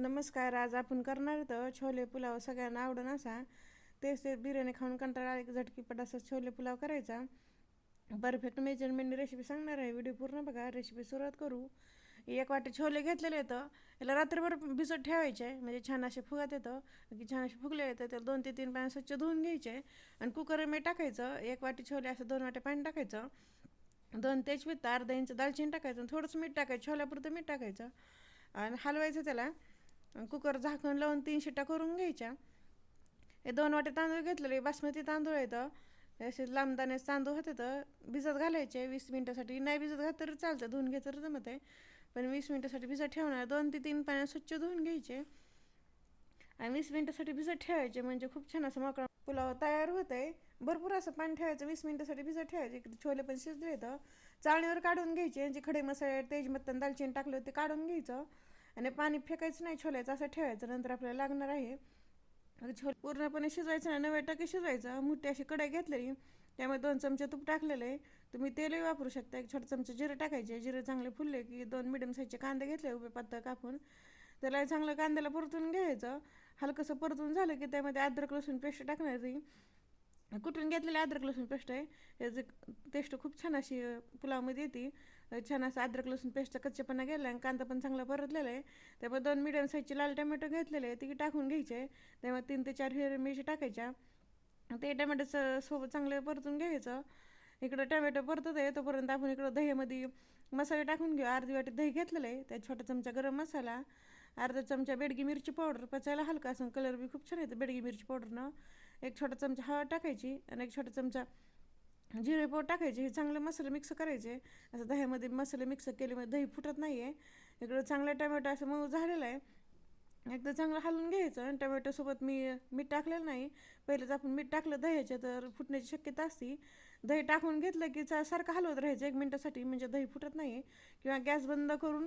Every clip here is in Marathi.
नमस्कार आज आपण करणार तर छोले पुलाव. सगळ्यांना आवडून असा. तेच ते बिर्याणी खाऊन कंटाळा एक झटकीपट असा छोले पुलाव करायचा. परफेक्ट मेजरमेंटनी रेसिपी सांगणार आहे. व्हिडिओ पूर्ण बघा. रेसिपी सुरुवात करू. एक वाटी छोले घेतलेले येतं याला रात्रभर भिजत ठेवायचे. म्हणजे छान असे फुगात येतं. की छान असे फुगले येतं त्याला दोन ते तीन पाणी स्वच्छ धुवून घ्यायचे. आणि कुकर मी टाकायचं. एक वाटी छोले असं दोन वाटे पाणी टाकायचं. दोन तेजपत्ता अर्धा इंच दालचिनी टाकायचं. आणि थोडंसं मीठ टाकायचं. छोल्यापुरतं मीठ टाकायचं. आणि हलवायचं त्याला. कुकर झाकण लावून तीन शिट्ट्या करून घ्यायच्या. हे दोन वाटे तांदूळ घेतलेले बासमती तांदूळ येतं असे लांबदाने तांदूळ होते तर भिजत घालायचे. वीस मिनटासाठी नाही भिजत घात तरी चालतं धुवून घे तर जमत आहे. पण वीस मिनटासाठी भिजत ठेवणार दोन ते तीन पाण्यात स्वच्छ धुवून घ्यायचे. आणि वीस मिनटासाठी भिजत ठेवायचे म्हणजे खूप छान असं मोकळा पुलाव तयार होत आहे. भरपूर असं पाणी ठेवायचं वीस मिनटासाठी भिजत ठेवायचे. इकडे छोले पण शिजले तर चाळणीवर काढून घ्यायचे जे खडे मसाले तेजमत्तन दालचिनी टाकले होते काढून घ्यायचं. आणि पाणी फेकायचं नाही छोल्याचं असं ठेवायचं. नंतर आपल्याला लागणार आहे छोले पूर्णपणे शिजवायचं नाही. नव्या टक्के शिजवायचं. मोठी अशी कढई घेतलेली. त्यामध्ये दोन चमचे तूप टाकलेलं आहे. तुम्ही तेलही वापरू शकता. एक छोटे चमचे जिरे टाकायचे. जिरे चांगले फुलले की दोन मिडियम साईजचे कांदे घेतले उभे पातळ कापून. त्याला चांगलं कांद्याला परतून घ्यायचं. हलकंसं परतून झालं की त्यामध्ये अद्रक लसूण पेस्ट टाकण्याची कुठून घेतलेली अद्रक लसूण पेस्ट आहे याची टेस्ट खूप छान अशी पुलावमध्ये येते. छान असं अद्रक लसूण पेस्टचा कच्चेपणा गेला आणि कांदा पण चांगला परतलेला आहे. त्यामुळे दोन मिडियम साईजचे लाल टमॅटो घेतलेले आहे ती टाकून घ्यायचे त्यामुळे तीन ते चार हिरवी मिरची टाकायच्या. ते टमॅटोचं सोबत चांगलं परतून घ्यायचं. इकडं टमॅटो परतत आहे तोपर्यंत आपण इकडं दह्यामध्ये मसाले टाकून घेऊ. अर्धी वाटी दही घेतलेलं आहे त्यात छोटा चमचा गरम मसाला अर्धा चमचा बेडगी मिरची पावडर पचायला हलका असं कलर बी खूप छान येतं बेडगी मिरची पावडरनं एक छोटा चमचा हळद टाकायची आणि एक छोटा चमचा जिरे पाव टाकायचे. हे चांगले मसाले मिक्स करायचे. असं दह्यामध्ये मसाले मिक्स केल्यामुळे दही फुटत नाही आहे इकडं चांगला टमॅटो असं मऊ झालेला आहे. एकदा चांगलं हलवून घ्यायचं आणि टमॅटोसोबत मी मीठ टाकलेलं नाही. पहिलेच आपण मीठ टाकलं दह्याच्या तर फुटण्याची शक्यता असते. दही टाकून घेतलं की चा सारखं हलवत राहायचं एक मिनटासाठी. म्हणजे दही फुटत नाही किंवा गॅस बंद करून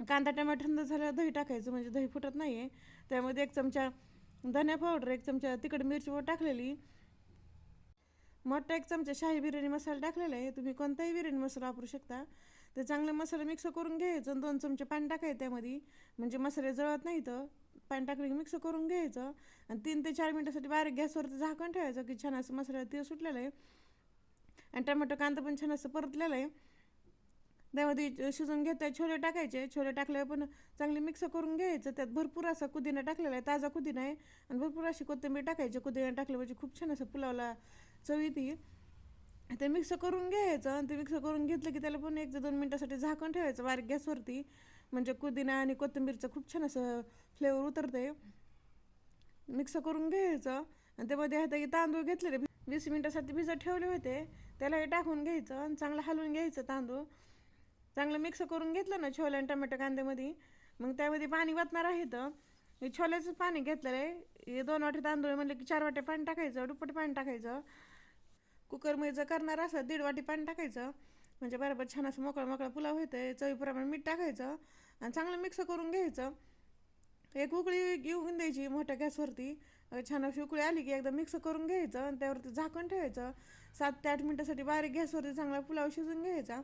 कांदा टमॅटो थंड झाल्यावर दही टाकायचं. म्हणजे दही फुटत नाही आहे त्यामध्ये एक चमचा धन्या पावडर एक चमचा तिखट मिरची पावडर टाकलेली. मोठा एक चमचा शाही बिर्याणी मसाला टाकलेला आहे. तुम्ही कोणताही बिर्याणी मसाला वापरू शकता. ते चांगले मसाले मिक्स करून घ्यायचं दोन चमचे पाणी टाकायचं त्यामध्ये. म्हणजे मसाले जळत नाही तर पाणी टाकले की मिक्स करून घ्यायचं. आणि तीन ते चार मिनटासाठी बारीक गॅसवरती झाकण ठेवायचं की छान असं मसाला ते सुटलेलं आहे. आणि टमॅटो कांदा पण छान असं परतलेलं आहे. त्यामध्ये शिजून घेता छोले टाकायचे. छोले टाकल्यावर पण चांगले मिक्स करून घ्यायचं. त्यात भरपूर असा कुदिना टाकलेला आहे ताजा कुदिना आहे. आणि भरपूर अशी कोथिंबीर टाकायची. कुदिना टाकलं म्हणजे खूप छान असं पुलावला चव येते. ते मिक्स करून घ्यायचं. आणि ते मिक्स करून घेतलं की त्याला पण एक ते दोन मिनटासाठी झाकण ठेवायचं बारीक गॅसवरती. म्हणजे कुदिना आणि कोथिंबीरचं खूप छान असं फ्लेवर उतरते मिक्स करून घ्यायचं. आणि त्यामध्ये आता की तांदूळ घेतलेले. वीस मिनटासाठी भिजत ठेवले होते. त्यालाही टाकून घ्यायचं. आणि चांगलं हलवून घ्यायचं तांदूळ. चांगलं मिक्स करून घेतलं ना छोले आणि टमॅटो कांद्यामध्ये. मग त्यामध्ये पाणी वाचणार आहे तर हे छोल्याचं पाणी घेतलेलं आहे. हे दोन वाटे तांदूळ म्हणलं की चार वाटे पाणी टाकायचं दुप्पट पाणी टाकायचं. कुकरमध्ये जर करणार असं दीड वाटी पाणी टाकायचं. म्हणजे बरोबर छान असं मोकळा मोकळा पुलाव होतं चवीप्रमाणे मीठ टाकायचं आणि चांगलं मिक्स करून घ्यायचं. एक उकळी येऊन द्यायची मोठ्या गॅसवरती. छान अशी उकळी आली की एकदा मिक्स करून घ्यायचं आणि त्यावरती झाकण ठेवायचं. सात ते आठ मिनटासाठी बारीक गॅसवरती चांगला पुलाव शिजून घ्यायचा.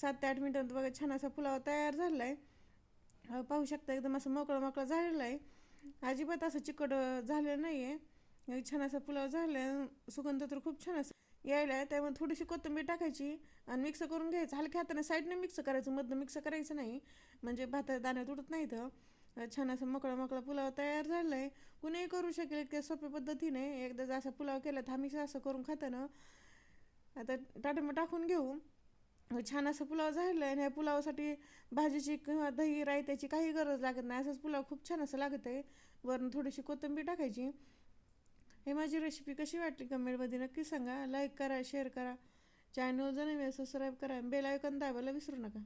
सात ते आठ मिनटात बघा छान असा पुलाव तयार झाला आहे पाहू शकता एकदम असं मोकळं मोकळं झालेलं आहे अजिबात असं चिकट झालेलं नाही आहे छान असा पुलाव झाला आहे सुगंध तर खूप छान असं यायला आहे त्यामुळे थोडीशी कोथिंबीर टाकायची आणि मिक्स करून घ्यायचं. हलक्या हाताने साईडने मिक्स करायचं. मधनं मिक्स करायचं नाही. म्हणजे भाता दाण्या तुटत नाही तर छान असं मोकळा मोकळा पुलाव तयार झाला आहे कुणीही करू शकेल इतक्या सोप्या पद्धतीने. एकदा जर असा पुलाव केला तर आम्ही असं करून खाताना आता टाटम टाकून घेऊ. छान असं पुलाव झालं आहे आणि या पुलावासाठी भाजीची किंवा दही रायत्याची काही गरज लागत नाही. असंच पुलाव खूप छान असं लागत आहे. वरून थोडीशी कोथिंबीर टाकायची. हे माझी रेसिपी कशी वाटली कमेंटमध्ये नक्की सांगा. लाईक करा शेअर करा. चॅनल जर नव्हे सबस्क्राईब करा. बेल आयकॉन दाबायला विसरू नका.